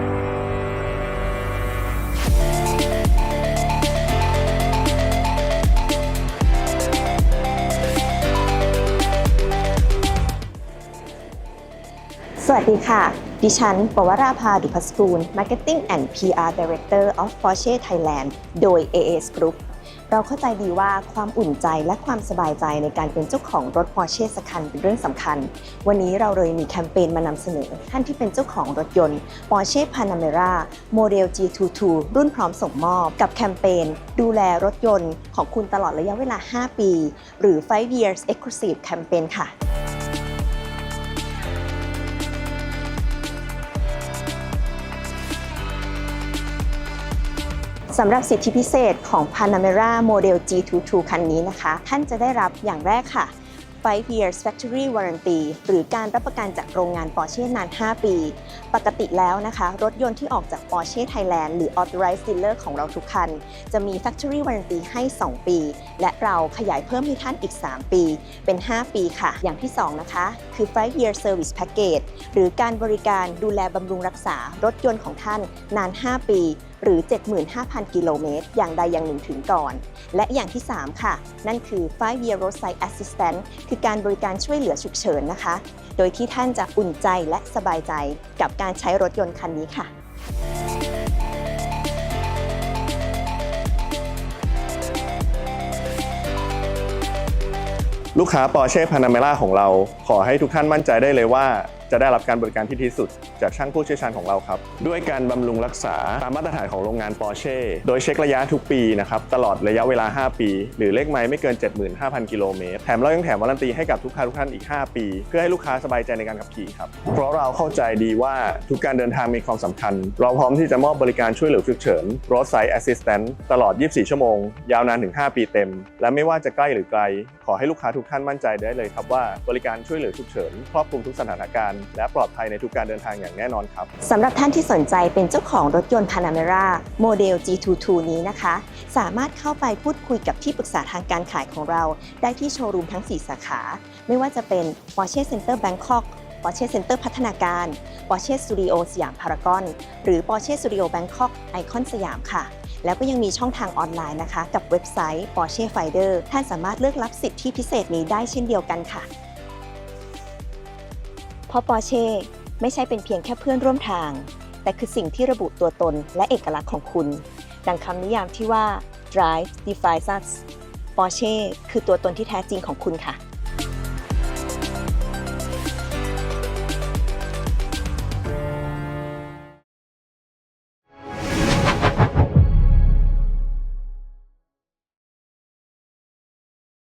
สวัสดีค่ะ ดิฉัน ปวราภาดุพัสกูล Marketing and PR Director of Porsche Thailand โดย AS Group เราเข้าใจดีว่าความอุ่นใจและความสบายใจในการเป็นเจ้าของรถ Porsche สักคันเป็นเรื่องสำคัญ วันนี้เราเลยมีแคมเปญมานำเสนอ ท่านที่เป็นเจ้าของรถยนต์ Porsche Panamera โมเดล G22 รุ่นพร้อมส่งมอบ กับแคมเปญดูแลรถยนต์ของคุณตลอดระยะเวลา 5 ปี หรือ 5 years exclusive campaign ค่ะ สำหรับสิทธิพิเศษของ Panamera Model G22 คันนี้นะคะ ท่านจะได้รับอย่างแรกค่ะ 5 years factory warranty หรือการรับประกันจากโรงงาน Porsche นาน 5 ปี ปกติแล้วนะคะ รถยนต์ที่ออกจาก Porsche Thailand หรือ authorized dealer ของเราทุกคัน จะมี factory warranty ให้ 2 ปี และเราขยายเพิ่มให้ท่านอีก 3 ปี เป็น 5 ปีค่ะ อย่างที่ 2 นะคะ คือ 5 year service package หรือการบริการดูแลบำรุงรักษารถยนต์ของท่านนาน 5 ปีหรือ 75,000 กิโลเมตร อย่างใดอย่างหนึ่งถึงก่อน และอย่างที่ 3 ค่ะ นั่นคือ5 year roadside assistant คือการบริการช่วยเหลือฉุกเฉินนะคะ โดยที่ท่านจะอุ่นใจและสบายใจกับการใช้รถยนต์คันนี้ค่ะลูกค้า Porsche Panamera ของเรา ขอให้ทุกท่านมั่นใจได้เลยว่า จะได้รับการบริการที่ดีที่สุด จากช่างผู้เชี่ยวชาญของเราครับ ด้วยการบำรุงรักษาตามมาตรฐานของโรงงาน Porsche โดยเช็คระยะทุกปีนะครับตลอดระยะเวลา 5 ปี หรือเลขไมล์ไม่เกิน 75,000 กิโลเมตรแถมเรายังแถมวารันตีให้กับทุกค้าทุกท่านอีก 5 ปี เพื่อให้ลูกค้าสบายใจในการขับขี่ครับเพราะเราเข้าใจดีว่าทุกการเดินทางมีความสำคัญ เราพร้อมที่จะมอบบริการช่วยเหลือฉุกเฉิน Roadside Assistant ตลอด 24 ชั่วโมง ยาวนานถึง 5 ปีเต็ม และไม่ว่าจะใกล้หรือไกล ขอให้ลูกค้าทุกท่านมั่นใจได้เลยครับว่าบริการช่วยเหลือฉุกเฉินครอบคลุมทุกสถานการณ์และปลอดภัยในทุกการเดินทางอย่างแน่นอนครับสำหรับท่านที่สนใจเป็นเจ้าของรถยนต์ Panamera โมเดล G22 นี้นะคะ สามารถเข้าไปพูดคุยกับที่ปรึกษาทางการขายของเรา ได้ที่โชว์รูมทั้ง 4 สาขา ไม่ว่าจะเป็น Porsche Center Bangkok Porsche Center พัฒนาการ Porsche Studio สยามพารากอน หรือ Porsche Studio Bangkok ไอคอนสยามค่ะ แล้วก็ยังมีช่องทางออนไลน์นะคะ กับเว็บไซต์ Porsche Finder ท่านสามารถเลือกรับสิทธิพิเศษนี้ได้เช่นเดียวกันค่ะ เพราะปอร์เช่ไม่ใช่เป็นเพียงแค่เพื่อนร่วมทาง แต่คือสิ่งที่ระบุตัวตนและเอกลักษณ์ของคุณ ดังคำนิยามที่ว่า drive defines us Porsche คือตัวตนที่แท้จริงของคุณค่ะ